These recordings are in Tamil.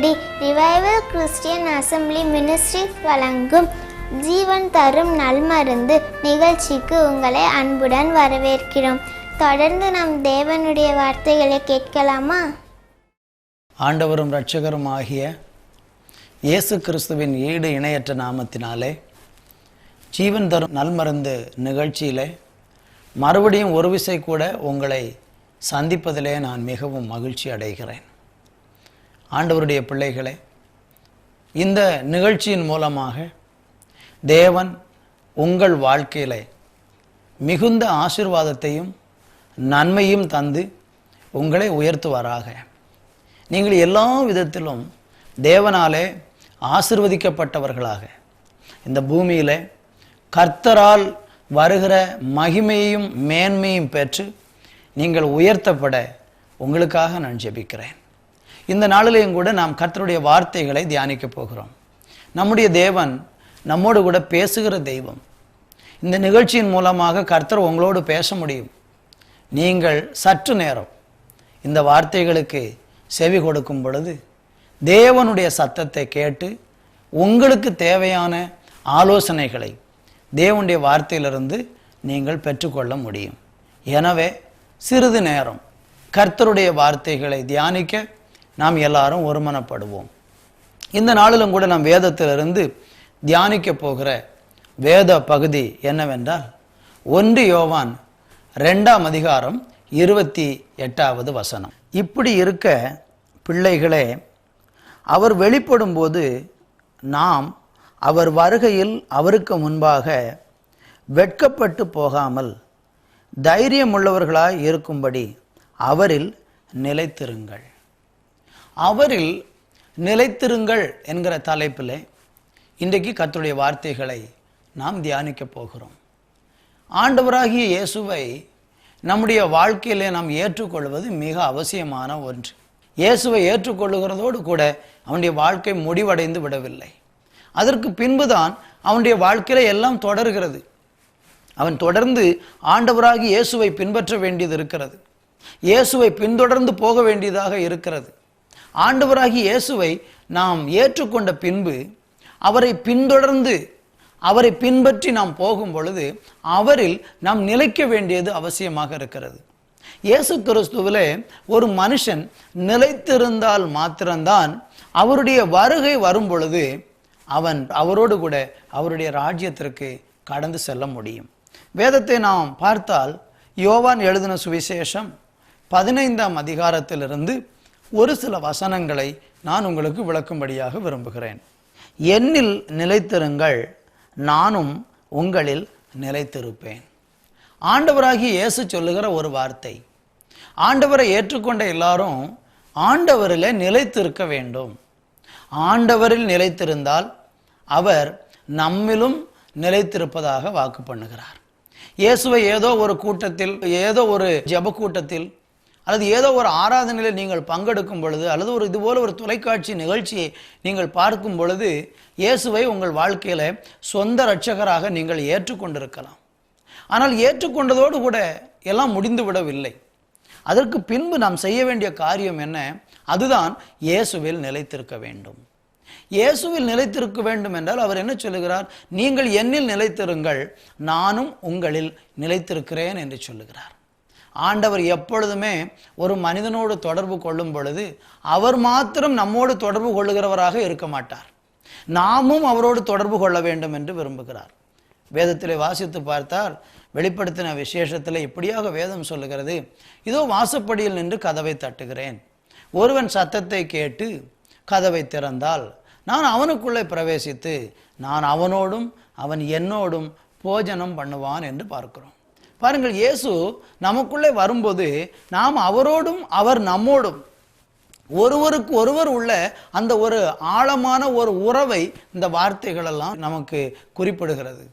Thoothukudi revival Christian assembly ministries வழங்கும் ஜீவன் தரும் நல்மருந்து நிகழ்ச்சிக்கு உங்களை அன்புடன் வரவேற்கிறோம் தொடர்ந்து நம் தேவனுடைய வார்த்தைகளை கேட்கலாமா ஆண்டவரும் இரட்சகரும் ஆகிய இயேசு கிறிஸ்துவின் ஈடு இணையற்ற நாமத்தினாலே ஜீவன் தரும் நல்மருந்து நிகழ்ச்சியிலே மறுபடியும் ஒரு விசை கூட உங்களை சந்திப்பதிலே நான் மிகவும் மகிழ்ச்சி அடைகிறேன் ஆண்டவருடைய பிள்ளைகளே இந்த நிகழ்ச்சியின் மூலமாக தேவன் உங்கள் வாழ்க்கையில் மிகுந்த ஆசீர்வாதத்தையும் நன்மையும் தந்து உங்களை உயர்த்துவாராக. நீங்கள் எல்லா விதத்திலும் தேவனாலே ஆசிர்வதிக்கப்பட்டவர்களாக. இந்த பூமியில் கர்த்தரால் வருகிற மகிமையையும் மேன்மையும் பெற்று நீங்கள் உயர்த்தப்பட உங்களுக்காக நான் ஜெபிக்கிறேன். இந்த நாளிலையும் கூட நாம் கர்த்தருடைய வார்த்தைகளை தியானிக்க போகிறோம். நம்முடைய தேவன் நம்மோடு கூட பேசுகிற தெய்வம். இந்த நிகழ்ச்சியின் மூலமாக கர்த்தர் உங்களோடு பேச முடியும். நீங்கள் சற்று நேரம் இந்த வார்த்தைகளுக்கு செவி கொடுக்கும் பொழுது தேவனுடைய சத்தத்தை கேட்டு உங்களுக்கு தேவையான ஆலோசனைகளை தேவனுடைய வார்த்தையிலிருந்து நீங்கள் பெற்றுக்கொள்ள முடியும். எனவே சிறிது நேரம் கர்த்தருடைய வார்த்தைகளை தியானிக்க நாம் எல்லாரும் ஒருமனப்படுவோம். இந்த நாளிலும் கூட நாம் வேதத்திலிருந்து தியானிக்க போகிற வேத பகுதி என்னவென்றால் ஒன்று யோவான் ரெண்டாம் அதிகாரம் இருபத்தி எட்டாவது வசனம். இப்படி இருக்க பிள்ளைகளே அவர் வெளிப்படும்போது நாம் அவர் வருகையில் அவருக்கு முன்பாக வெட்கப்பட்டு போகாமல் தைரியமுள்ளவர்களாய் இருக்கும்படி அவரில் நிலைத்திருங்கள். அவரில் நிலைத்திருங்கள் என்கிற தலைப்பில் இன்றைக்கு கத்தருடைய வார்த்தைகளை நாம் தியானிக்க போகிறோம். ஆண்டவராகிய இயேசுவை நம்முடைய வாழ்க்கையிலே நாம் ஏற்றுக்கொள்வது மிக அவசியமான ஒன்று. இயேசுவை ஏற்றுக்கொள்ளுகிறதோடு கூட அவனுடைய வாழ்க்கை முடிவடைந்து விடவில்லை. அதற்கு பின்புதான் அவனுடைய வாழ்க்கையில எல்லாம் தொடர்கிறது. அவன் தொடர்ந்து ஆண்டவராகி இயேசுவை பின்பற்ற வேண்டியது இருக்கிறது. இயேசுவை பின்தொடர்ந்து போக வேண்டியதாக இருக்கிறது. ஆண்டவராகி இயேசுவை நாம் ஏற்றுக்கொண்ட பின்பு அவரை பின்தொடர்ந்து அவரை பின்பற்றி நாம் போகும் பொழுது அவரில் நாம் நிலைக்க வேண்டியது அவசியமாக இருக்கிறது. இயேசு கிறிஸ்துவிலே ஒரு மனுஷன் நிலைத்திருந்தால் மாத்திரம்தான் அவருடைய வருகை வரும் பொழுது அவன் அவரோடு கூட அவருடைய ராஜ்யத்திற்கு கடந்து செல்ல முடியும். வேதத்தை நாம் பார்த்தால் யோவான் எழுதின சுவிசேஷம் பதினைந்தாம் அதிகாரத்திலிருந்து ஒரு சில வசனங்களை நான் உங்களுக்கு விளக்கும்படியாக விரும்புகிறேன். என்னில் நிலைத்திருங்கள் நானும் உங்களில் நிலைத்திருப்பேன். ஆண்டவராகி இயேசு சொல்லுகிற ஒரு வார்த்தை. ஆண்டவரை ஏற்றுக்கொண்ட எல்லாரும் ஆண்டவரில் நிலைத்திருக்க வேண்டும். ஆண்டவரில் நிலைத்திருந்தால் அவர் நம்மிலும் நிலைத்திருப்பதாக வாக்கு பண்ணுகிறார். இயேசுவை ஏதோ ஒரு கூட்டத்தில் ஏதோ ஒரு ஜெப கூட்டத்தில் அல்லது ஏதோ ஒரு ஆராதனையில் நீங்கள் பங்கெடுக்கும் பொழுது அல்லது ஒரு இதுபோல் ஒரு தொலைக்காட்சி நிகழ்ச்சியை நீங்கள் பார்க்கும் பொழுது இயேசுவை உங்கள் வாழ்க்கையில் சொந்த இரட்சகராக நீங்கள் ஏற்றுக்கொண்டிருக்கலாம். ஆனால் ஏற்றுக்கொண்டதோடு கூட எல்லாம் முடிந்து விடவில்லை. அதற்கு பின்பு நாம் செய்ய வேண்டிய காரியம் என்ன? அதுதான் இயேசுவில் நிலைத்திருக்க வேண்டும். இயேசுவில் நிலைத்திருக்க வேண்டும் என்றால் அவர் என்ன சொல்லுகிறார்? நீங்கள் என்னில் நிலைத்திருங்கள் நானும் உங்களில் நிலைத்திருக்கிறேன் என்று சொல்லுகிறார். ஆண்டவர் எப்பொழுதுமே ஒரு மனிதனோடு தொடர்பு கொள்ளும் பொழுது அவர் மாத்திரம் நம்மோடு தொடர்பு கொள்ளுகிறவராக இருக்க மாட்டார். நாமும் அவரோடு தொடர்பு கொள்ள வேண்டும் என்று விரும்புகிறார். வேதத்திலே வாசித்து பார்த்தால் வெளிப்படுத்தின விசேஷத்தில் இப்படியாக வேதம் சொல்லுகிறது இதோ வாசப்படியில் நின்று கதவை தட்டுகிறேன். ஒருவன் சத்தத்தை கேட்டு கதவை திறந்தால் நான் அவனுக்குள்ளே பிரவேசித்து நான் அவனோடும் அவன் என்னோடும் போஜனம் பண்ணுவான் என்று பார்க்கிறோம். பாருங்கள் இயேசு நமக்குள்ளே வரும்போது நாம் அவரோடும் அவர் நம்மோடும் ஒருவருக்கு ஒருவர் உள்ள அந்த ஒரு ஆழமான ஒரு உறவை இந்த வார்த்தைகளெல்லாம் நமக்கு குறிப்பிடுகிறது.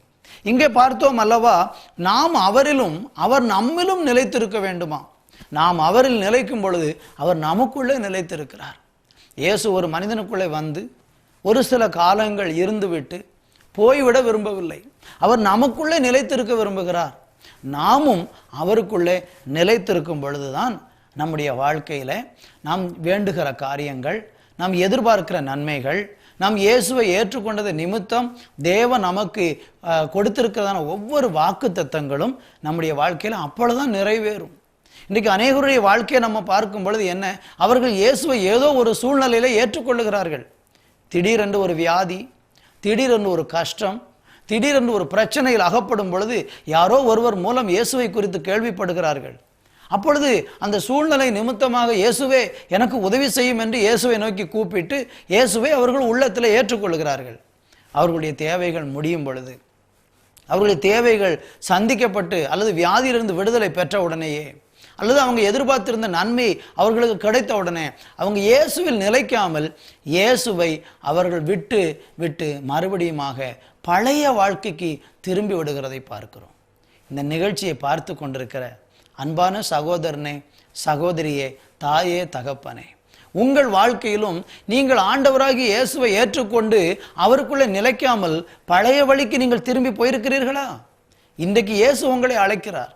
இங்கே பார்த்தோம் அல்லவா நாம் அவரிலும் அவர் நம்மிலும் நிலைத்திருக்க வேண்டுமா? நாம் அவரில் நிலைக்கும் பொழுது அவர் நமக்குள்ளே நிலைத்திருக்கிறார். இயேசு ஒரு மனிதனுக்குள்ளே வந்து ஒரு சில காலங்கள் இருந்துவிட்டு போய்விட விரும்பவில்லை. அவர் நமக்குள்ளே நிலைத்திருக்க விரும்புகிறார். நாமும் அவருக்குள்ளே நிலைத்திருக்கும் பொழுதுதான் நம்முடைய வாழ்க்கையில் நாம் வேண்டுகிற காரியங்கள் நாம் எதிர்பார்க்கிற நன்மைகள் நாம் இயேசுவை ஏற்றுக்கொண்டது நிமித்தம் தேவ நமக்கு கொடுத்திருக்கிறதான ஒவ்வொரு வாக்கு தத்தங்களும் நம்முடைய வாழ்க்கையில் அப்பொழுதுதான் நிறைவேறும். இன்றைக்கு அநேகருடைய வாழ்க்கையை நம்ம பார்க்கும் பொழுது என்ன? அவர்கள் இயேசுவை ஏதோ ஒரு சூழ்நிலையில் ஏற்றுக்கொள்ளுகிறார்கள். திடீரென்று ஒரு வியாதி திடீரென்று ஒரு கஷ்டம் திடீரென்று ஒரு பிரச்சனையில் அகப்படும் பொழுது யாரோ ஒருவர் மூலம் இயேசுவை குறித்து கேள்விப்படுகிறார்கள். அப்பொழுது அந்த சூழ்நிலை நிமித்தமாக இயேசுவே எனக்கு உதவி செய்யும் என்று இயேசுவை நோக்கி கூப்பிட்டு இயேசுவை அவர்கள் உள்ளத்தில் ஏற்றுக்கொள்கிறார்கள். அவர்களுடைய தேவைகள் முடியும் பொழுது அவர்களுடைய தேவைகள் சந்திக்கப்பட்டு அல்லது வியாதியிலிருந்து விடுதலை பெற்ற உடனேயே அல்லது அவங்க எதிர்பார்த்திருந்த நன்மை அவர்களுக்கு கிடைத்த உடனே அவங்க இயேசுவில் நிலைக்காமல் இயேசுவை அவர்கள் விட்டு விட்டு மறுபடியுமாக பழைய வாழ்க்கைக்கு திரும்பி விடுகிறதை பார்க்கிறோம். இந்த நிகழ்ச்சியை பார்த்து கொண்டிருக்கிற அன்பான சகோதரனே சகோதரியே தாயே தகப்பனே உங்கள் வாழ்க்கையிலும் நீங்கள் ஆண்டவராகி இயேசுவை ஏற்றுக்கொண்டு அவருக்குள்ளே நிலைக்காமல் பழைய வழிக்கு நீங்கள் திரும்பி போயிருக்கிறீர்களா? இன்றைக்கு இயேசு உங்களை அழைக்கிறார்.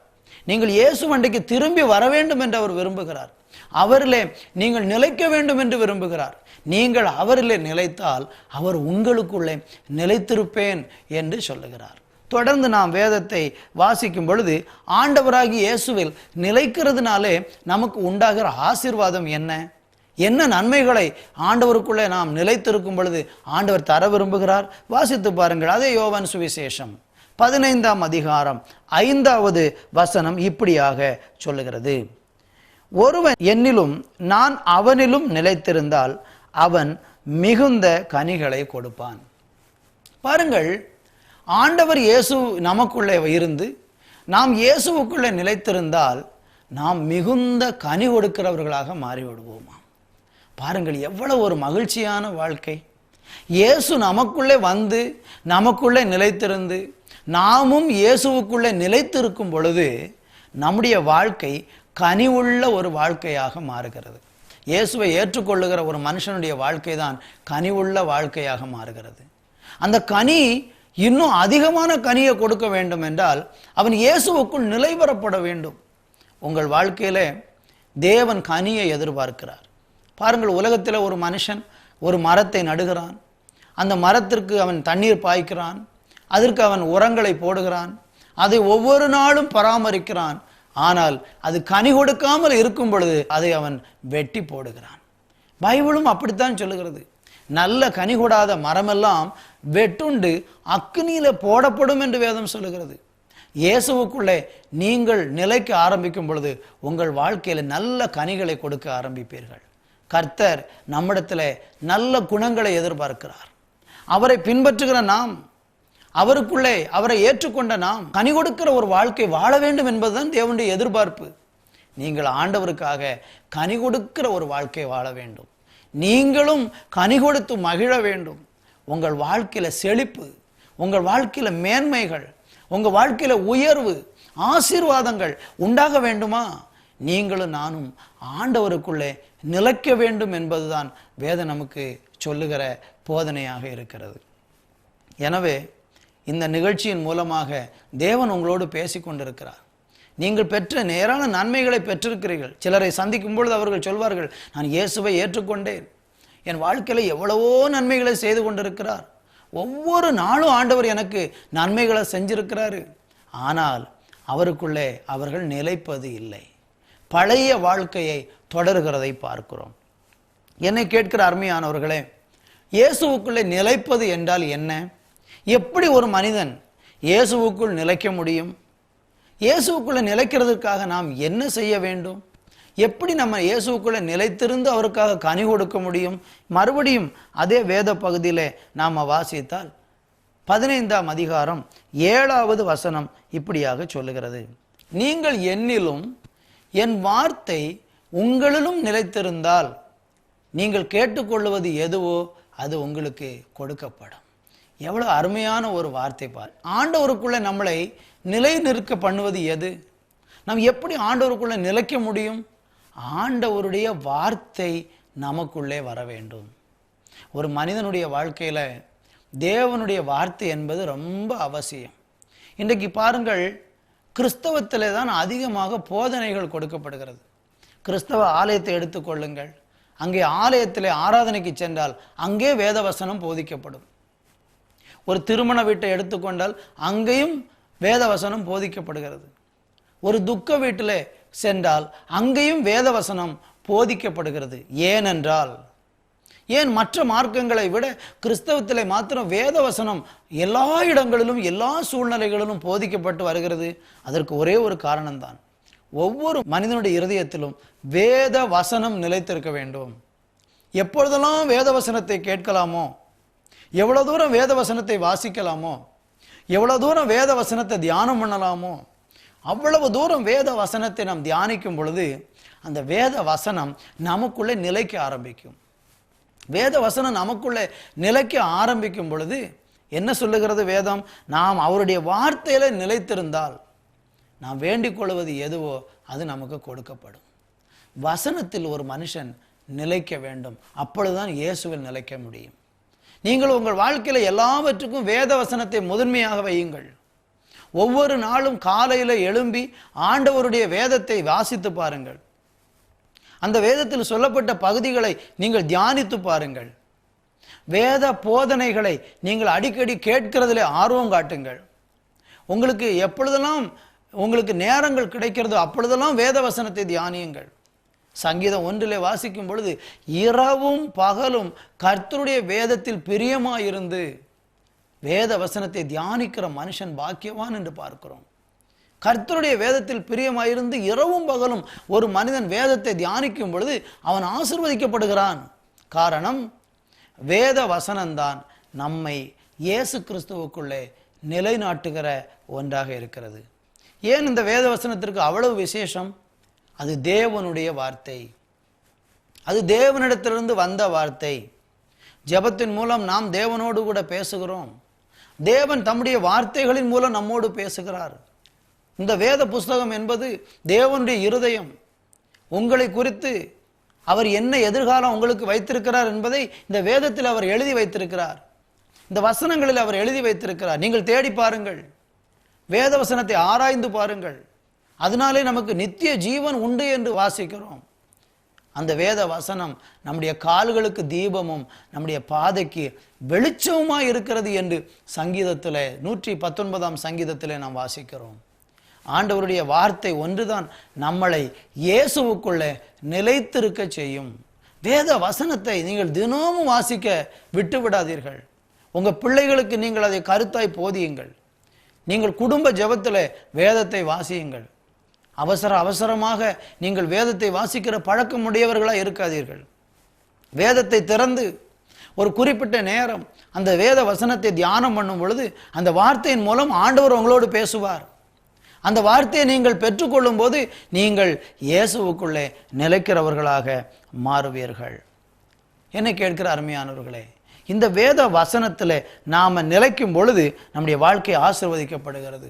நீங்கள் இயேசு அன்றைக்கு திரும்பி வர வேண்டும் என்று அவர் விரும்புகிறார். அவரிலே நீங்கள் நிலைக்க வேண்டும் என்று விரும்புகிறார். நீங்கள் அவரிலே நிலைத்தால் அவர் உங்களுக்குள்ளே நிலைத்திருப்பேன் என்று சொல்லுகிறார். தொடர்ந்து நாம் வேதத்தை வாசிக்கும் பொழுது ஆண்டவராகி இயேசுவில் நிலைக்கிறதுனாலே நமக்கு உண்டாகிற ஆசிர்வாதம் என்ன? என்ன நன்மைகளை ஆண்டவருக்குள்ளே நாம் நிலைத்திருக்கும் பொழுது ஆண்டவர் தர விரும்புகிறார்? வாசித்து பாருங்கள் அதே யோவான் சுவிசேஷம் பதினைந்தாம் அதிகாரம் ஐந்தாவது வசனம் இப்படியாக சொல்லுகிறது. ஒருவன் என்னிலும் நான் அவனிலும் நிலைத்திருந்தால் அவன் மிகுந்த கனிகளை கொடுப்பான். பாருங்கள் ஆண்டவர் இயேசு நமக்குள்ளே இருந்து நாம் இயேசுவுக்குள்ளே நிலைத்திருந்தால் நாம் மிகுந்த கனி கொடுக்கிறவர்களாக மாறிவிடுவோமா? பாருங்கள் எவ்வளவு ஒரு மகிழ்ச்சியான வாழ்க்கை. இயேசு நமக்குள்ளே வந்து நமக்குள்ளே நிலைத்திருந்து நாமும் இயேசுவுக்குள்ளே நிலைத்திருக்கும் பொழுது நம்முடைய வாழ்க்கை கனிவுள்ள ஒரு வாழ்க்கையாக மாறுகிறது. இயேசுவை ஏற்றுக்கொள்ளுகிற ஒரு மனுஷனுடைய வாழ்க்கை தான் கனிவுள்ள வாழ்க்கையாக மாறுகிறது. அந்த கனி இன்னும் அதிகமான கனியை கொடுக்க வேண்டும் என்றால் அவன் இயேசுவுக்குள் நிலைவரப்பட வேண்டும். உங்கள் வாழ்க்கையில தேவன் கனியை எதிர்பார்க்கிறார். பாருங்கள் உலகத்தில் ஒரு மனுஷன் ஒரு மரத்தை நடுகிறான். அந்த மரத்திற்கு அவன் தண்ணீர் பாய்க்கிறான். அதற்கு அவன் உரங்களை போடுகிறான். அதை ஒவ்வொரு நாளும் பராமரிக்கிறான். ஆனால் அது கனி கொடுக்காமல் இருக்கும் பொழுது அதை அவன் வெட்டி போடுகிறான். பைபிளும் அப்படித்தான் சொல்லுகிறது. நல்ல கனி கொடாத மரமெல்லாம் வெட்டுண்டு அக்னியில போடப்படும் என்று வேதம் சொல்லுகிறது. இயேசுவுக்குள்ளே நீங்கள் நிலைக்க ஆரம்பிக்கும் பொழுது உங்கள் வாழ்க்கையில் நல்ல கனிகளை கொடுக்க ஆரம்பிப்பீர்கள். கர்த்தர் நம்மிடத்தில் நல்ல குணங்களை எதிர்பார்க்கிறார். அவரை பின்பற்றுகிற நாம் அவருக்குள்ளே அவரை ஏற்றுக்கொண்ட நாம் கனி கொடுக்கிற ஒரு வாழ்க்கை வாழ வேண்டும் என்பதுதான் தேவனுடைய எதிர்பார்ப்பு. நீங்கள் ஆண்டவருக்காக கனி கொடுக்கிற ஒரு வாழ்க்கை வாழ வேண்டும். நீங்களும் கனி கொடுத்து மகிழ வேண்டும். உங்கள் வாழ்க்கையில செழிப்பு உங்கள் வாழ்க்கையில மேன்மைகள் உங்கள் வாழ்க்கையில உயர்வு ஆசீர்வாதங்கள் உண்டாக வேண்டுமா? நீங்களும் நானும் ஆண்டவருக்குள்ளே நிலைக்க வேண்டும் என்பதுதான் வேதம் நமக்கு சொல்லுகிற போதனையாக இருக்கிறது. எனவே இந்த நிகழ்ச்சியின் மூலமாக தேவன் உங்களோடு பேசி கொண்டிருக்கிறார். நீங்கள் பெற்ற நேரான நன்மைகளை பெற்றிருக்கிறீர்கள். சிலரை சந்திக்கும் பொழுது அவர்கள் சொல்வார்கள் நான் இயேசுவை ஏற்றுக்கொண்டேன். என் வாழ்க்கையில் எவ்வளவோ நன்மைகளை செய்து கொண்டிருக்கிறார். ஒவ்வொரு நாளும் ஆண்டவர் எனக்கு நன்மைகளை செஞ்சிருக்கிறாரு. ஆனால் அவருக்குள்ளே அவர்கள் நிலைப்பது இல்லை. பழைய வாழ்க்கையை தொடர்கிறதை பார்க்கிறோம். என்னை கேட்கிற அருமையானவர்களே இயேசுவுக்குள்ளே நிலைப்பது என்றால் என்ன? எப்படி ஒரு மனிதன் இயேசுவுக்குள் நிலைக்க முடியும்? இயேசுவுக்குள்ள நிலைக்கிறதுக்காக நாம் என்ன செய்ய வேண்டும்? எப்படி நம்ம இயேசுவுக்குள்ள நிலைத்திருந்து அவருக்காக கனி கொடுக்க முடியும்? மறுபடியும் அதே வேத பகுதியிலே நாம் வாசித்தால் பதினைந்தாம் அதிகாரம் ஏழாவது வசனம் இப்படியாக சொல்லுகிறது. நீங்கள் என்னிலும் என் வார்த்தை உங்களிலும் நிலைத்திருந்தால் நீங்கள் கேட்டுக்கொள்வது எதுவோ அது உங்களுக்கு கொடுக்கப்படும். எவ்வளவு அருமையான ஒரு வார்த்தை பார். ஆண்டவருக்குள்ள நம்மளை நிலை நிற்க பண்ணுவது எது? நாம் எப்படி ஆண்டவருக்குள்ள நிலைக்க முடியும்? ஆண்டவருடைய வார்த்தை நமக்குள்ளே வர வேண்டும். ஒரு மனிதனுடைய வாழ்க்கையில தேவனுடைய வார்த்தை என்பது ரொம்ப அவசியம். இன்றைக்கு பாருங்கள் கிறிஸ்தவத்திலே தான் அதிகமாக போதனைகள் கொடுக்கப்படுகிறது. கிறிஸ்தவ ஆலயத்தை எடுத்துக்கொள்ளுங்கள் அங்கே ஆலயத்திலே ஆராதனைக்கு சென்றால் அங்கே வேதவசனம் போதிக்கப்படும். ஒரு திருமண வீட்டை எடுத்துக்கொண்டால் அங்கேயும் வேதவசனம் போதிக்கப்படுகிறது. ஒரு துக்க வீட்டிலே சென்றால் அங்கேயும் வேதவசனம் போதிக்கப்படுகிறது. ஏனென்றால் ஏன் மற்ற மார்க்கங்களை விட கிறிஸ்தவத்திலே மாத்திரம் வேதவசனம் எல்லா இடங்களிலும் எல்லா சூழ்நிலைகளிலும் போதிக்கப்பட்டு வருகிறது? அதற்கு ஒரே ஒரு காரணம்தான். ஒவ்வொரு மனிதனுடைய இருதயத்திலும் வேத வசனம் நிலைத்திருக்க வேண்டும். எப்பொழுதெல்லாம் வேத வசனத்தை கேட்கலாமோ எவ்வளோ தூரம் வேத வசனத்தை வாசிக்கலாமோ எவ்வளோ தூரம் வேத வசனத்தை தியானம் பண்ணலாமோ அவ்வளவு தூரம் வேத வசனத்தை நாம் தியானிக்கும் பொழுது அந்த வேத வசனம் நமக்குள்ளே நிலைக்க ஆரம்பிக்கும். வேத வசனம் நமக்குள்ளே நிலைக்க ஆரம்பிக்கும் பொழுது என்ன சொல்லுகிறது வேதம்? நாம் அவருடைய வார்த்தையில் நிலைத்திருந்தால் நாம் வேண்டிக் கொள்வது எதுவோ அது நமக்கு கொடுக்கப்படும். வசனத்தில் ஒரு மனுஷன் நிலைக்க வேண்டும். அப்பொழுதுதான் இயேசுவில் நிலைக்க முடியும். நீங்கள் உங்கள் வாழ்க்கையில் எல்லாவற்றுக்கும் வேத வசனத்தை முதன்மையாக வையுங்கள். ஒவ்வொரு நாளும் காலையில் எழும்பி ஆண்டவருடைய வேதத்தை வாசித்து பாருங்கள். அந்த வேதத்தில் சொல்லப்பட்ட பகுதிகளை நீங்கள் தியானித்து பாருங்கள். வேத போதனைகளை நீங்கள் அடிக்கடி கேட்கிறதுல ஆர்வம் காட்டுங்கள். உங்களுக்கு எப்பொழுதெல்லாம் உங்களுக்கு நேரங்கள் கிடைக்கிறதோ அப்பொழுதெல்லாம் வேத வசனத்தை தியானியுங்கள். சங்கீதம் ஒன்றிலே வாசிக்கும் பொழுது இரவும் பகலும் கர்த்தருடைய வேதத்தில் பிரியமாயிருந்து வேத வசனத்தை தியானிக்கிற மனுஷன் பாக்கியவான் என்று பார்க்கிறோம். கர்த்தருடைய வேதத்தில் பிரியமாயிருந்து இரவும் பகலும் ஒரு மனிதன் வேதத்தை தியானிக்கும் பொழுது அவன் ஆசிர்வதிக்கப்படுகிறான். காரணம் வேத வசனம்தான் நம்மை இயேசு கிறிஸ்துவுக்குள்ளே நிலைநாட்டுகிற ஒன்றாக இருக்கிறது. ஏன் இந்த வேத வசனத்திற்கு அவ்வளவு விசேஷம்? அது தேவனுடைய வார்த்தை. அது தேவனிடத்திலிருந்து வந்த வார்த்தை. ஜெபத்தின் மூலம் நாம் தேவனோடு கூட பேசுகிறோம். தேவன் தம்முடைய வார்த்தைகளின் மூலம் நம்மோடு பேசுகிறார். இந்த வேத புஸ்தகம் என்பது தேவனுடைய இருதயம். உங்களை குறித்து அவர் என்ன எதிர்காலம் உங்களுக்கு வைத்திருக்கிறார் என்பதை இந்த வேதத்தில் அவர் எழுதி வைத்திருக்கிறார். இந்த வசனங்களில் அவர் எழுதி வைத்திருக்கிறார். நீங்கள் தேடி பாருங்கள். வேத வசனத்தை ஆராய்ந்து பாருங்கள். அதனாலே நமக்கு நித்திய ஜீவன் உண்டு என்று வாசிக்கிறோம். அந்த வேத வசனம் நம்முடைய கால்களுக்கு தீபமும் நம்முடைய பாதைக்கு வெளிச்சமுமாய் இருக்கிறது என்று சங்கீதத்தில் நூற்றி பத்தொன்பதாம் சங்கீதத்தில் நாம் வாசிக்கிறோம். ஆண்டவருடைய வார்த்தை ஒன்றுதான் நம்மளை இயேசுவுக்குள்ளே நிலைத்திருக்க செய்யும். வேத வசனத்தை நீங்கள் தினமும் வாசிக்க விட்டு விடாதீர்கள் உங்கள் பிள்ளைகளுக்கு நீங்கள் அதை கருத்தாய் போதியுங்கள். நீங்கள் குடும்ப ஜெபத்தில் வேதத்தை வாசியுங்கள். அவசர அவசரமாக நீங்கள் வேதத்தை வாசிக்கிற பழக்கம் உடையவர்களாக இருக்காதீர்கள். வேதத்தை திறந்து ஒரு குறிப்பிட்ட நேரம் அந்த வேத வசனத்தை தியானம் பண்ணும் பொழுது அந்த வார்த்தையின் மூலம் ஆண்டவர் உங்களோடு பேசுவார். அந்த வார்த்தையை நீங்கள் பெற்றுக்கொள்ளும் போது நீங்கள் இயேசுவுக்குள்ளே நிலைக்கிறவர்களாக மாறுவீர்கள். என்ன கேட்கிற அருமையானவர்களே இந்த வேத வசனத்தில் நாம் நிலைக்கும் பொழுது நம்முடைய வாழ்க்கை ஆசிர்வதிக்கப்படுகிறது.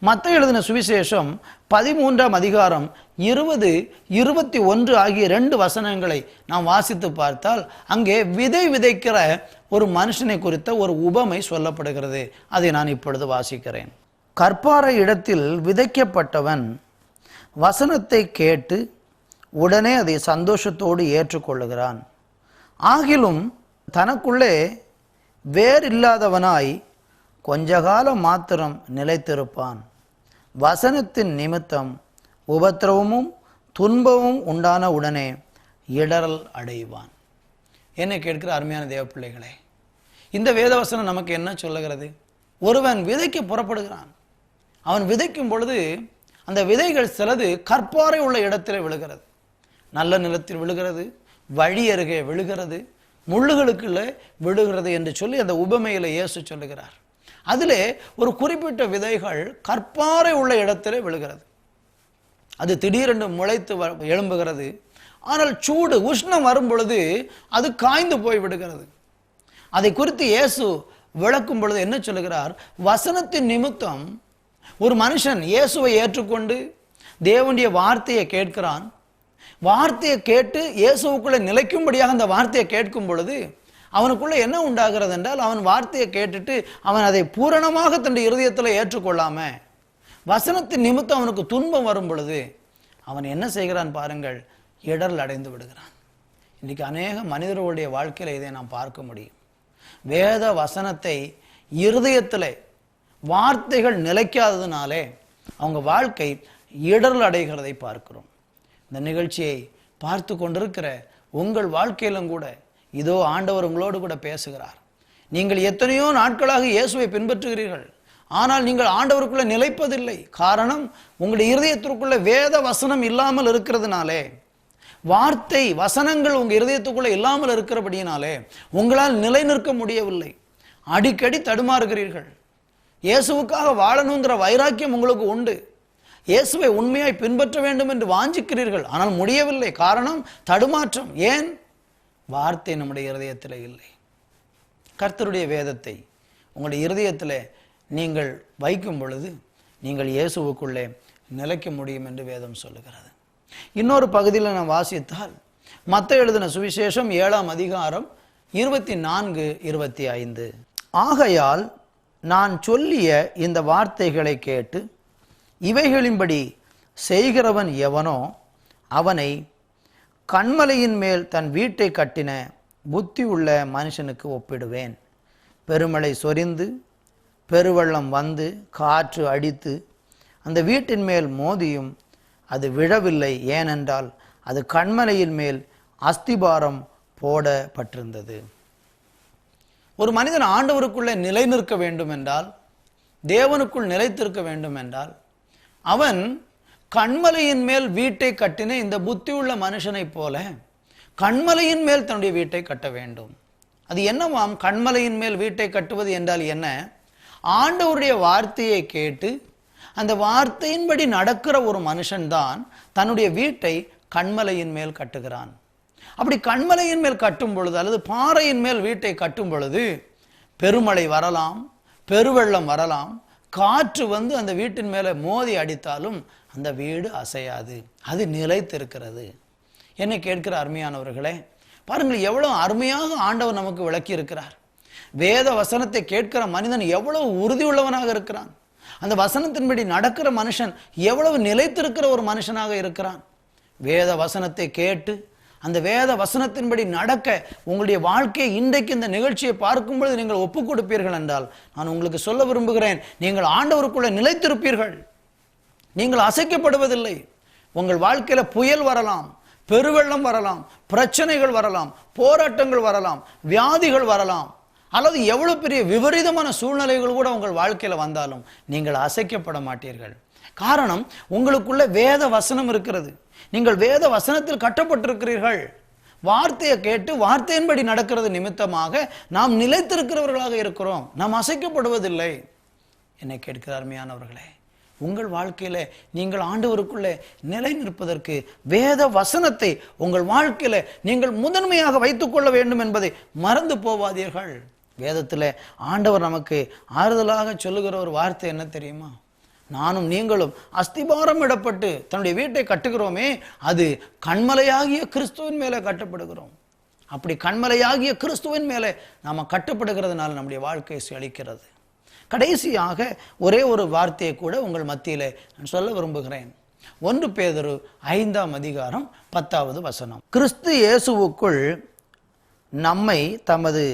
மற்ற எழுதின சுவிசேஷம் பதிமூன்றாம் அதிகாரம் இருபது இருபத்தி ஒன்று ஆகிய ரெண்டு வசனங்களை நாம் வாசித்து பார்த்தால் அங்கே விதை விதைக்கிற ஒரு மனுஷனை குறித்த ஒரு உபமை சொல்லப்படுகிறது. அதை நான் இப்பொழுது வாசிக்கிறேன். கற்பார இடத்தில் விதைக்கப்பட்டவன் வசனத்தை கேட்டு உடனே அதை சந்தோஷத்தோடு ஏற்றுக்கொள்ளுகிறான். ஆகிலும் தனக்குள்ளே வேறில்லாதவனாய் கொஞ்ச காலம் மாத்திரம் நிலைத்திருப்பான். வசனத்தின் நிமித்தம் உபத்திரவமும் துன்பமும் உண்டான உடனே இடரல் அடைவான். என்ன கேட்கிற அருமையான தேவ பிள்ளைகளே இந்த வேதவசனம் நமக்கு என்ன சொல்லுகிறது? ஒருவன் விதைக்க புறப்படுகிறான். அவன் விதைக்கும் பொழுது அந்த விதைகள் சிலது கற்பாறை உள்ள இடத்திலே விழுகிறது. நல்ல நிலத்தில் விழுகிறது வழி அருகே விழுகிறது முள்ளுகளுக்குள்ளே விழுகிறது என்று சொல்லி அந்த உபமையில இயேசு சொல்லுகிறார். அதில் ஒரு குறிப்பிட்ட விதைகள் கற்பாறை உள்ள இடத்திலே விழுகிறது. அது திடீரென்று முளைத்து வ- எழும்புகிறது. ஆனால் சூடு உஷ்ணம் வரும் பொழுது அது காய்ந்து போய் விடுகிறது. அதை குறித்து இயேசு விளக்கும் பொழுது என்ன சொல்லுகிறார்? வசனத்தின் நிமித்தம் ஒரு மனுஷன் இயேசுவை ஏற்றுக்கொண்டு தேவனுடைய வார்த்தையை கேட்கிறான். வார்த்தையை கேட்டு இயேசுவுக்குள்ளே நிலைக்கும்படியாக அந்த வார்த்தையை கேட்கும் பொழுது அவனுக்குள்ள என்ன உண்டாகிறது என்றால் அவன் வார்த்தையை கேட்டுட்டு அவன் அதை பூரணமாக தன்னுடைய இருதயத்தில் ஏற்றுக்கொள்ளாம வசனத்தின் நிமித்தம் அவனுக்கு துன்பம் வரும் பொழுது அவன் என்ன செய்கிறான் பாருங்கள் இடரல் அடைந்து விடுகிறான். இன்னைக்கு அநேக மனிதர்களுடைய வாழ்க்கையில் இதை நாம் பார்க்க முடியும். வேத வசனத்தை இருதயத்தில் வார்த்தைகள் நிலைக்காததுனாலே அவங்க வாழ்க்கை இடர்ல் அடைகிறதை பார்க்கிறோம். இந்த நிகழ்ச்சியை பார்த்து கொண்டிருக்கிற உங்கள் வாழ்க்கையிலும் கூட இதோ ஆண்டவர் உங்களோடு கூட பேசுகிறார். நீங்கள் எத்தனையோ நாட்களாக இயேசுவை பின்பற்றுகிறீர்கள். ஆனால் நீங்கள் ஆண்டவருக்குள்ள நிலைப்பதில்லை. காரணம் உங்களுடைய இருதயத்திற்குள்ள வேத வசனம் இல்லாமல் இருக்கிறதுனாலே. வார்த்தை வசனங்கள் உங்கள் இருதயத்துக்குள்ளே இல்லாமல் இருக்கிறபடியினாலே உங்களால் நிலை நிற்க முடியவில்லை. அடிக்கடி தடுமாறுகிறீர்கள். இயேசுவுக்காக வாழணுங்கிற வைராக்கியம் உங்களுக்கு உண்டு. இயேசுவை உண்மையாய் பின்பற்ற வேண்டும் என்று வாஞ்சிக்கிறீர்கள். ஆனால் முடியவில்லை. காரணம் தடுமாற்றம். ஏன்? வார்த்தை நம்முடைய இருதயத்தில் இல்லை. கர்த்தருடைய வேதத்தை உங்களுடைய இருதயத்தில் நீங்கள் வைக்கும் பொழுது நீங்கள் இயேசுவுக்குள்ளே நிலைக்க முடியும் என்று வேதம் சொல்லுகிறது. இன்னொரு பகுதியில் நான் வாசித்தால் மத்த எழுதின சுவிசேஷம் ஏழாம் அதிகாரம் இருபத்தி நான்கு இருபத்தி ஐந்து ஆகையால் நான் சொல்லிய இந்த வார்த்தைகளை கேட்டு இவைகளின்படி செய்கிறவன் எவனோ அவனை கண்மலையின் மேல் தன் வீட்டை கட்டின புத்தி உள்ள மனுஷனுக்கு ஒப்பிடுவேன். பெருமழை சொரிந்து பெருவெள்ளம் வந்து காற்று அடித்து அந்த வீட்டின் மேல் மோதியும் அது விழவில்லை. ஏனென்றால் அது கண்மலையின் மேல் அஸ்திபாரம் போடப்பட்டிருந்தது. ஒரு மனிதன் ஆண்டவருக்குள்ளே நிலை நிற்க வேண்டும் என்றால் தேவனுக்குள் நிலைத்திருக்க வேண்டும் என்றால் அவன் கண்மலையின் மேல் வீட்டை கட்டின இந்த புத்தி உள்ள மனுஷனைப் போல கண்மலையின் மேல் தன்னுடைய வீட்டை கட்ட வேண்டும். அது என்னவாம்? கண்மலையின் மேல் வீட்டை கட்டுவது என்றால் என்ன? ஆண்டவருடைய வார்த்தையை கேட்டு அந்த வார்த்தையின்படி நடக்கிற ஒரு மனுஷன்தான் தன்னுடைய வீட்டை கண்மலையின் மேல் கட்டுகிறான். அப்படி கண்மலையின் மேல் கட்டும் பொழுது அல்லது பாறையின் மேல் வீட்டை கட்டும் பொழுது பெருமழை வரலாம் பெருவெள்ளம் வரலாம் காற்று வந்து அந்த வீட்டின் மேலே மோதி அடித்தாலும் அந்த வீடு அசையாது. அது நிலைத்திருக்கிறது. என்னை கேட்கிற அருமையானவர்களே பாருங்கள் எவ்வளோ அருமையாக ஆண்டவர் நமக்கு விளக்கி இருக்கிறார் வேத வசனத்தை கேட்கிற மனிதன் எவ்வளவு உறுதியுள்ளவனாக இருக்கிறான். அந்த வசனத்தின்படி நடக்கிற மனுஷன் எவ்வளவு நிலைத்திருக்கிற ஒரு மனுஷனாக இருக்கிறான். வேத வசனத்தை கேட்டு அந்த வேத வசனத்தின்படி நடக்க உங்களுடைய வாழ்க்கையை இன்றைக்கு இந்த நிகழ்ச்சியை பார்க்கும் பொழுது நீங்கள் ஒப்புக் கொடுப்பீர்கள் என்றால் நான் உங்களுக்கு சொல்ல விரும்புகிறேன் நீங்கள் ஆண்டவருக்குள்ள நிலைத்திருப்பீர்கள். நீங்கள் அசைக்கப்படுவதில்லை. உங்கள் வாழ்க்கையில் புயல் வரலாம் பெருவெள்ளம் வரலாம் பிரச்சனைகள் வரலாம் போராட்டங்கள் வரலாம் வியாதிகள் வரலாம். அல்லது எவ்வளவு பெரிய விபரீதமான சூழ்நிலைகள் கூட உங்கள் வாழ்க்கையில் வந்தாலும் நீங்கள் அசைக்கப்பட மாட்டீர்கள். காரணம் உங்களுக்குள்ள வேத வசனம் இருக்கிறது. நீங்கள் வேத வசனத்தில் கட்டப்பட்டிருக்கிறீர்கள். வார்த்தையை கேட்டு வார்த்தையின்படி நடக்கிறது நிமித்தமாக நாம் நிலைத்திருக்கிறவர்களாக இருக்கிறோம். நாம் அசைக்கப்படுவதில்லை. என்னை கேட்கிற அருமையானவர்களே. உங்கள் வாழ்க்கையில நீங்கள் ஆண்டவருக்குள்ளே நிலை நிற்பதற்கு வேத வசனத்தை உங்கள் வாழ்க்கையில நீங்கள் முதன்மையாக வைத்துக்கொள்ள வேண்டும் என்பதை மறந்து போவாதீர்கள். வேதத்தில் ஆண்டவர் நமக்கு ஆறுதலாக சொல்லுகிற ஒரு வார்த்தை என்ன தெரியுமா? நானும் நீங்களும் அஸ்திபாரம் இடப்பட்டு தன்னுடைய வீட்டை கட்டுகிறோமே அது கண்மலையாகிய கிறிஸ்துவின் மேலே கட்டப்படுகிறோம். அப்படி கண்மலையாகிய கிறிஸ்துவின் மேலே நாம் கட்டப்படுகிறதுனால நம்முடைய வாழ்க்கை செழிக்கிறது. கடைசியாக ஒரே ஒரு வார்த்தையை கூட உங்கள் மத்தியில் நான் சொல்ல விரும்புகிறேன். ஒன்று பேதரு ஐந்தாம் அதிகாரம் பத்தாவது வசனம். கிறிஸ்து இயேசுவுக்குள் நம்மை தமது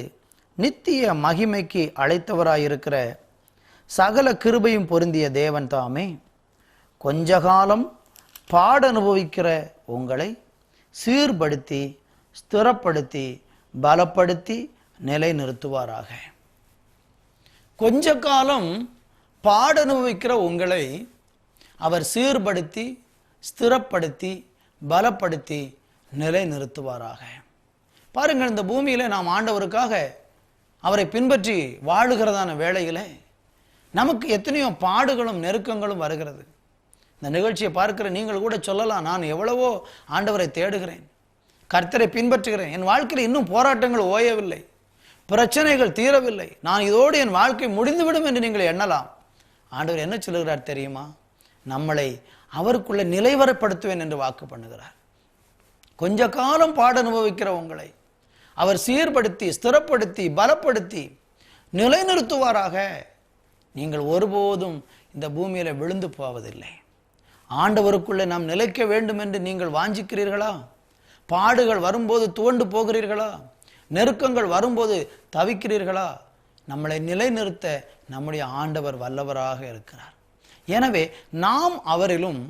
நித்திய மகிமைக்கு அழைத்தவராயிருக்கிற சகல கிருபையும் பொருந்திய தேவன் தாமே கொஞ்ச காலம் பாட அனுபவிக்கிற உங்களை சீர்படுத்தி ஸ்திரப்படுத்தி பலப்படுத்தி நிலைநிறுத்துவாராக. கொஞ்ச காலம் பாட அனுபவிக்கிற உங்களை அவர் சீர்படுத்தி ஸ்திரப்படுத்தி பலப்படுத்தி நிலைநிறுத்துவாராக. பாருங்கள் இந்த பூமியில் நாம் ஆண்டவருக்காக அவரை பின்பற்றி வாழுகிறதான வேளையிலே நமக்கு எத்தனையோ பாடுகளும் நெருக்கங்களும் வருகிறது. இந்த நிகழ்ச்சியை பார்க்கிற நீங்கள் கூட சொல்லலாம் நான் எவ்வளவோ ஆண்டவரை தேடுகிறேன் கர்த்தரை பின்பற்றுகிறேன். என் வாழ்க்கையில் இன்னும் போராட்டங்கள் ஓயவில்லை. பிரச்சனைகள் தீரவில்லை. நான் இதோடு என் வாழ்க்கை முடிந்துவிடும் என்று நீங்கள் எண்ணலாம். ஆண்டவர் என்ன சொல்லுகிறார் தெரியுமா? நம்மளை அவருக்குள்ள நிலைவரப்படுத்துவேன் என்று வாக்கு பண்ணுகிறார். கொஞ்ச காலம் பாட அனுபவிக்கிற உங்களை அவர் சீர்படுத்தி ஸ்திரப்படுத்தி பலப்படுத்தி நிலைநிறுத்துவாராக. நீங்கள் ஒருபோதும் இந்த பூமியில் விழுந்து போவதில்லை. ஆண்டவருக்குள்ளே நாம் நிலைக்க வேண்டும் என்று நீங்கள் வாஞ்சிக்கிறீர்களா? பாடுகள் வரும்போது துவண்டு போகிறீர்களா? நெருக்கங்கள் வரும்போது தவிக்கிறீர்களா? நம்மளை நிலைநிறுத்த நம்முடைய ஆண்டவர் வல்லவராக இருக்கிறார். எனவே நாம் அவரிலும்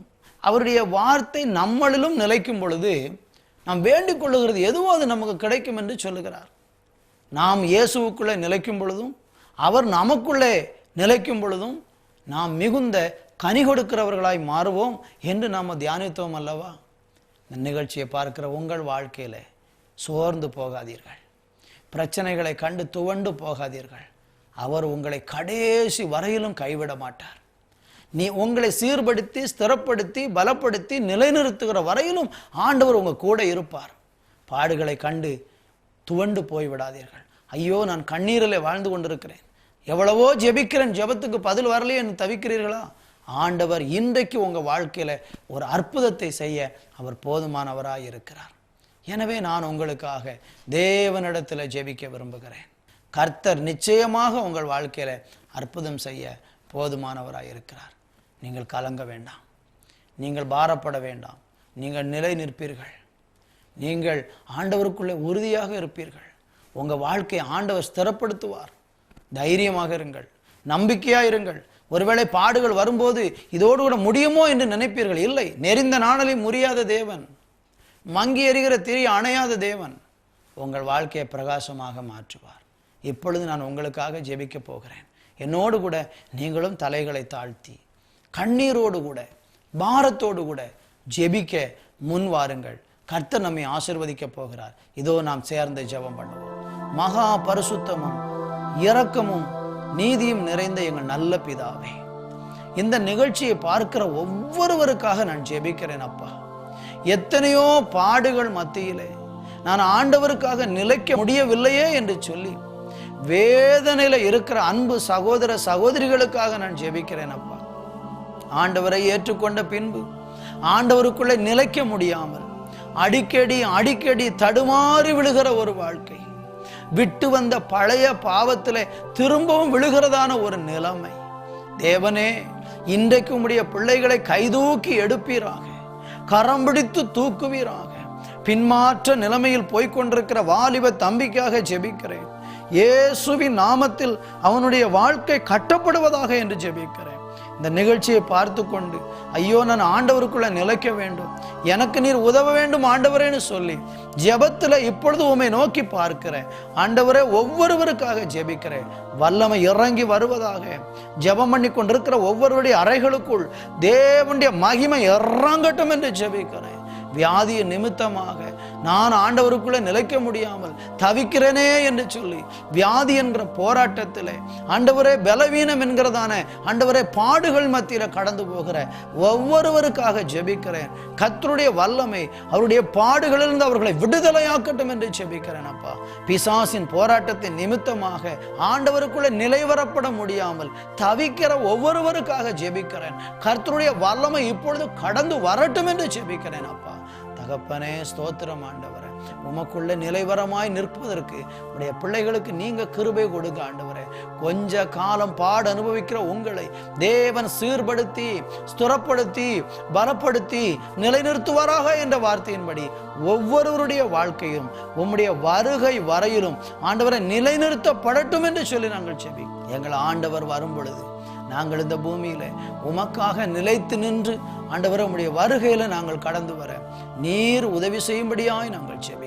அவருடைய வார்த்தை நம்மளிலும் நிலைக்கும் பொழுது நாம் வேண்டிக் கொள்ளுகிறது எதுவோ அது நமக்கு கிடைக்கும் என்று சொல்லுகிறார். நாம் இயேசுவுக்குள்ளே நிலைக்கும் பொழுதும் அவர் நமக்குள்ளே நிலைக்கும் பொழுதும் நாம் மிகுந்த கனி கொடுக்கிறவர்களாய் மாறுவோம் என்று நாம் தியானித்தோம் அல்லவா? இந்த நிகழ்ச்சியை பார்க்கிற உங்கள் வாழ்க்கையில் சோர்ந்து போகாதீர்கள். பிரச்சனைகளை கண்டு துவண்டு போகாதீர்கள். அவர் உங்களை கடைசி வரையிலும் கைவிட மாட்டார். நீ உங்களை சீர்படுத்தி ஸ்திரப்படுத்தி பலப்படுத்தி நிலைநிறுத்துகிற வரையிலும் ஆண்டவர் உங்க கூட இருப்பார். பாடுகளை கண்டு துவண்டு போய்விடாதீர்கள் ஐயோ நான் கண்ணீரிலே வாழ்ந்து கொண்டிருக்கிறேன். எவ்வளவோ ஜெபிக்கிறேன் ஜெபத்துக்கு பதில் வரலையே என்று தவிக்கிறீர்களா? ஆண்டவர் இன்றைக்கு உங்கள் வாழ்க்கையில ஒரு அற்புதத்தை செய்ய அவர் போதுமானவராக இருக்கிறார் எனவே நான் உங்களுக்காக தேவனிடத்தில் ஜெபிக்க விரும்புகிறேன். கர்த்தர் நிச்சயமாக உங்கள் வாழ்க்கையில அற்புதம் செய்ய போதுமானவராக இருக்கிறார். நீங்கள் கலங்க வேண்டாம். நீங்கள் பாரப்பட வேண்டாம். நீங்கள் நிலை நிற்பீர்கள். நீங்கள் ஆண்டவருக்குள்ளே உறுதியாக இருப்பீர்கள். உங்கள் வாழ்க்கையை ஆண்டவர் ஸ்திரப்படுத்துவார். தைரியமாக இருங்கள். நம்பிக்கையாக இருங்கள். ஒருவேளை பாடுகள் வரும்போது இதோடு கூட முடியுமோ என்று நினைப்பீர்கள். இல்லை நெறிந்த நாணலை முறியாத தேவன். மங்கி எறிகிற திரி அணையாத தேவன் உங்கள் வாழ்க்கையை பிரகாசமாக மாற்றுவார். இப்பொழுது நான் உங்களுக்காக ஜெபிக்க போகிறேன். என்னோடு கூட நீங்களும் தலைகளை தாழ்த்தி கண்ணீரோடு கூட பாரத்தோடு கூட ஜெபிக்க முன் வாருங்கள். கர்த்தர் நம்மை ஆசிர்வதிக்க போகிறார். இதோ நாம் சேர்ந்து ஜெபம் பண்ணுவோம். மகா பரிசுத்தமும் இரக்கமும் நீதியும் நிறைந்த எங்கள் நல்ல பிதாவே இந்த நிகழ்ச்சியை பார்க்கிற ஒவ்வொருவருக்காக நான் ஜெபிக்கிறேன் அப்பா. எத்தனையோ பாடுகள் மத்தியிலே நான் ஆண்டவருக்காக நிலைக்க முடியவில்லையே என்று சொல்லி வேதனையில இருக்கிற அன்பு சகோதர சகோதரிகளுக்காக நான் ஜெபிக்கிறேன் அப்பா. ஆண்டவரை ஏற்றுக்கொண்ட பின்பு ஆண்டவருக்குள்ளே நிலைக்க முடியாமல் அடிக்கடி அடிக்கடி தடுமாறி விழுகிற ஒரு வாழ்க்கை விட்டு வந்த பழைய பாவத்தில் திரும்பவும் விழுகிறதான ஒரு நிலைமை. தேவனே இன்றைக்கு உடைய பிள்ளைகளை கைதூக்கி எடுப்பீராக. கரம் பிடித்து தூக்குவீராக. பின்மாற்ற நிலைமையில் போய்கொண்டிருக்கிற வாலிப தம்பிக்காக ஜெபிக்கிறேன். இயேசுவின் நாமத்தில் அவனுடைய வாழ்க்கை கட்டப்படுவதாக என்று ஜெபிக்கிறேன். இந்த நிகழ்ச்சியை பார்த்து கொண்டு ஐயோ நான் ஆண்டவருக்குள்ள நிலைக்க வேண்டும். எனக்கு நீர் உதவ வேண்டும் ஆண்டவரேன்னு சொல்லி ஜெபத்துல இப்பொழுது உம்மை நோக்கி பார்க்கிறேன். ஆண்டவரே ஒவ்வொருவருக்காக ஜெபிக்கிறேன். வல்லமை இறங்கி வருவதாக. ஜெபம் பண்ணி கொண்டிருக்கிற ஒவ்வொருவருடைய அறைகளுக்குள் தேவனுடைய மகிமை இறங்கட்டும் என்று ஜெபிக்கிறேன். வியாதிய நிமித்தமாக நான் ஆண்டவருக்குள்ளே நிலைக்க முடியாமல் தவிக்கிறேனே என்று சொல்லி வியாதி என்ற போராட்டத்திலே ஆண்டவரே பலவீனம் என்கிறதான ஆண்டவரே பாடுகள் மத்தியில கடந்து போகிற ஒவ்வொருவருக்காக ஜெபிக்கிறேன். கர்த்தருடைய வல்லமை அவருடைய பாடுகளிலிருந்து அவர்களை விடுதலையாக்கட்டும் என்று ஜெபிக்கிறேன் அப்பா. பிசாசின் போராட்டத்தின் நிமித்தமாக ஆண்டவருக்குள்ளே நிலைவரப்பட முடியாமல் தவிக்கிற ஒவ்வொருவருக்காக ஜெபிக்கிறேன். கர்த்தருடைய வல்லமை இப்பொழுது கடந்து வரட்டும் என்று ஜெபிக்கிறேன் அப்பா. தகப்பனே ஸ்தோத்திரம் ஆண்டவரே. உமக்குள்ள நிலைவரமாய் நிற்பதற்கு உடைய பிள்ளைகளுக்கு நீங்க கிருபை கொடுங்க ஆண்டவரே. கொஞ்ச காலம் பாடு அனுபவிக்கிற உங்களை தேவன் சீர்படுத்தி ஸ்துரப்படுத்தி பலப்படுத்தி நிலைநிறுத்துவாராக என்ற வார்த்தையின்படி ஒவ்வொருவருடைய வாழ்க்கையும் உம்முடைய வருகை வரையிலும் ஆண்டவரை நிலைநிறுத்தப்படட்டும் என்று சொல்லி நாங்கள் செபி எங்கள் ஆண்டவர் வரும் பொழுது நாங்கள் இந்த பூமியில உமக்காக நிலைத்து நின்று ஆண்டவரை உம்முடைய வருகையில நாங்கள் கடந்து வர. நீர் உதவி செய்யும்படியாய் நாங்கள் ஜெபிக்கிறோம்.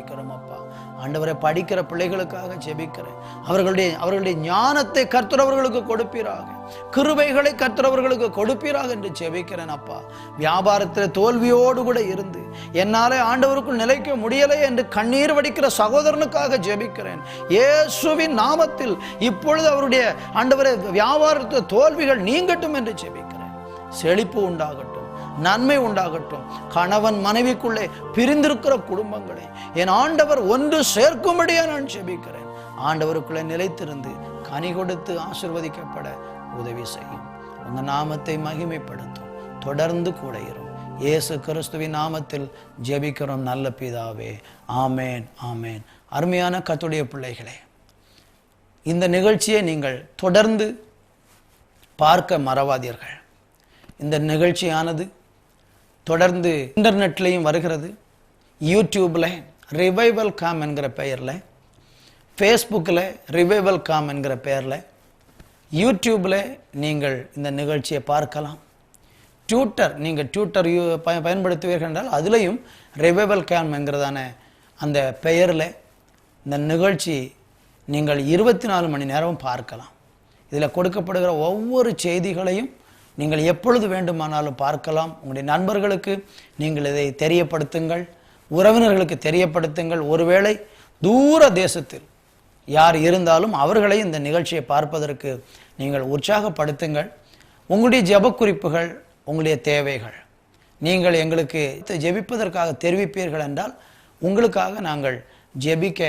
ஆண்டவரை படிக்கிற பிள்ளைகளுக்காக ஜெபிக்கிறேன். அவர்களுடைய அவர்களுடைய ஞானத்தை கர்த்தரவர்களுக்கு கொடுப்பீராக. கிருபைகளை கர்த்தரவர்களுக்கு கொடுப்பீராக என்று ஜெபிக்கிறேன் அப்பா. வியாபாரத்தில் தோல்வியோடு கூட இருந்து என்னாலே ஆண்டவருக்குள் நிலைக்க முடியலை என்று கண்ணீர் வடிக்கிற சகோதரனுக்காக ஜெபிக்கிறேன். இயேசுவின் நாமத்தில் இப்பொழுது அவருடைய ஆண்டவரை வியாபாரத்தில் தோல்விகள் நீங்கட்டும் என்று ஜெபிக்கிறேன். செழிப்பு உண்டாகட்டும். நன்மை உண்டாகட்டும். கணவன் மனைவிக்குள்ளே பிரிந்திருக்கிற குடும்பங்களை என் ஆண்டவர் ஒன்று சேர்க்கும்படியா நான் ஜெபிக்கிறேன். ஆண்டவருக்குள்ளே நிலைத்திருந்து கனி கொடுத்து ஆசிர்வதிக்கப்பட உதவி செய்யும். உங்கள் நாமத்தை மகிமைப்படுத்தும். தொடர்ந்து கூட இரும். இயேசு கிறிஸ்துவின் நாமத்தில் ஜெபிக்கிறோம் நல்ல பிதாவே. ஆமேன் ஆமேன். அருமையான கத்துடைய பிள்ளைகளே இந்த நிகழ்ச்சியை நீங்கள் தொடர்ந்து பார்க்க மறவாதீர்கள். இந்த நிகழ்ச்சியானது தொடர்ந்து இன்டர்நெட்லேயும் வருகிறது. யூடியூப்பில் ரிவைவல் காம் என்கிற பெயரில் ஃபேஸ்புக்கில் ரிவைவல் காம் என்கிற பெயரில் யூடியூப்பில் நீங்கள் இந்த நிகழ்ச்சியை பார்க்கலாம். ட்விட்டர் நீங்கள் ட்விட்டர் யூ பய பயன்படுத்துவீர்கள் என்றால் அதுலேயும் ரிவைவல் கேம் என்கிறதான அந்த பெயரில் இந்த நிகழ்ச்சி நீங்கள் இருபத்தி நாலு மணி நேரமும் பார்க்கலாம். இதில் கொடுக்கப்படுகிற ஒவ்வொரு செய்திகளையும் நீங்கள் எப்பொழுது வேண்டுமானாலும் பார்க்கலாம். உங்களுடைய நண்பர்களுக்கு நீங்கள் இதை தெரியப்படுத்துங்கள். உறவினர்களுக்கு தெரியப்படுத்துங்கள். ஒருவேளை தூர தேசத்தில் யார் இருந்தாலும் அவர்களை இந்த நிகழ்ச்சியை பார்ப்பதற்கு நீங்கள் உற்சாகப்படுத்துங்கள். உங்களுடைய ஜெப குறிப்புகள் உங்களுடைய தேவைகள். நீங்கள் எங்களுக்கு ஜெபிப்பதற்காக தெரிவிப்பீர்கள் என்றால் உங்களுக்காக நாங்கள் ஜெபிக்க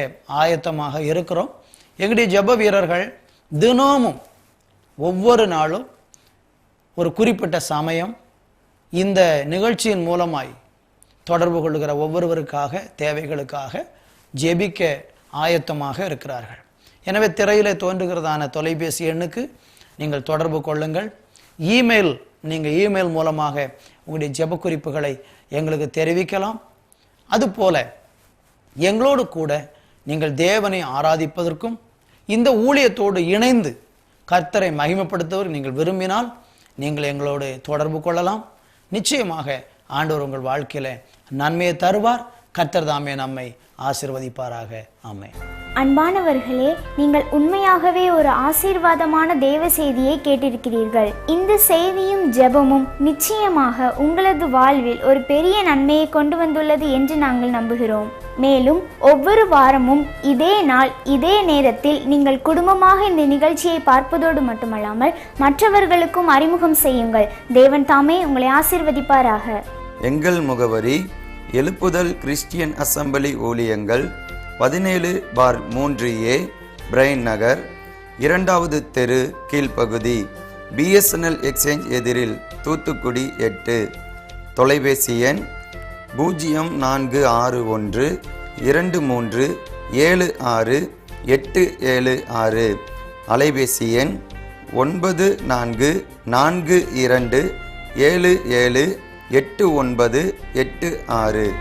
ஆயத்தமாக இருக்கிறோம். எங்களுடைய ஜெப வீரர்கள் தினமும் ஒவ்வொரு நாளும் ஒரு குறிப்பிட்ட சமயம் இந்த நிகழ்ச்சியின் மூலமாய் தொடர்பு கொள்கிற ஒவ்வொருவருக்காக தேவைகளுக்காக ஜெபிக்க ஆயத்தமாக இருக்கிறார்கள். எனவே திரையிலே தோன்றுகிறதான தொலைபேசி எண்ணுக்கு நீங்கள் தொடர்பு கொள்ளுங்கள். இமெயில் நீங்கள் இமெயில் மூலமாக உங்களுடைய ஜெப குறிப்புகளை எங்களுக்கு தெரிவிக்கலாம். அதுபோல எங்களோடு கூட நீங்கள் தேவனை ஆராதிப்பதற்கும் இந்த ஊழியத்தோடு இணைந்து கர்த்தரை மகிமைப்படுத்தவர் நீங்கள் விரும்பினால் நீங்கள் எங்களோடு தொடர்பு கொள்ளலாம். நிச்சயமாக ஆண்டவர் உங்கள் வாழ்க்கையில நன்மையை தருவார். கர்த்தர் தாமே நம்மை ஆசிர்வதிப்பாராக. ஆமென். அன்பானவர்களே நீங்கள் உண்மையாகவே ஒரு ஆசீர்வாதமான தேவ செய்தியை கேட்டிருக்கிறீர்கள். இந்த செய்தியும் ஜெபமும் நிச்சயமாக உங்களது வாழ்வில் ஒரு பெரிய நன்மையை கொண்டு வந்துள்ளது என்று நாங்கள் நம்புகிறோம். மேலும் ஒவ்வொரு வாரமும் இதே நாள் இதே நேரத்தில் நீங்கள் குடும்பமாக இந்த நிகழ்ச்சியை பார்ப்பதோடு மட்டுமல்லாமல் மற்றவர்களுக்கும் அறிமுகம் செய்யுங்கள். தேவன் தாமே உங்களை ஆசீர்வதிப்பாராக. எங்கள் முகவரி எழுப்புதல் கிறிஸ்டியன் அசம்பிளி ஊழியங்கள் பதினேழு பார் மூன்று ஏ பிரைன் நகர் இரண்டாவது தெரு கீழ்ப்பகுதி பிஎஸ்என்எல் எக்ஸ்சேஞ்ச் எதிரில் தூத்துக்குடி எட்டு. தொலைபேசி எண் பூஜ்ஜியம் நான்கு ஆறு ஒன்று இரண்டு மூன்று ஏழு ஆறு எட்டு ஏழு ஆறு. அலைபேசி எண் ஒன்பது நான்கு நான்கு இரண்டு ஏழு ஏழு எட்டு ஒன்பது எட்டு ஆறு.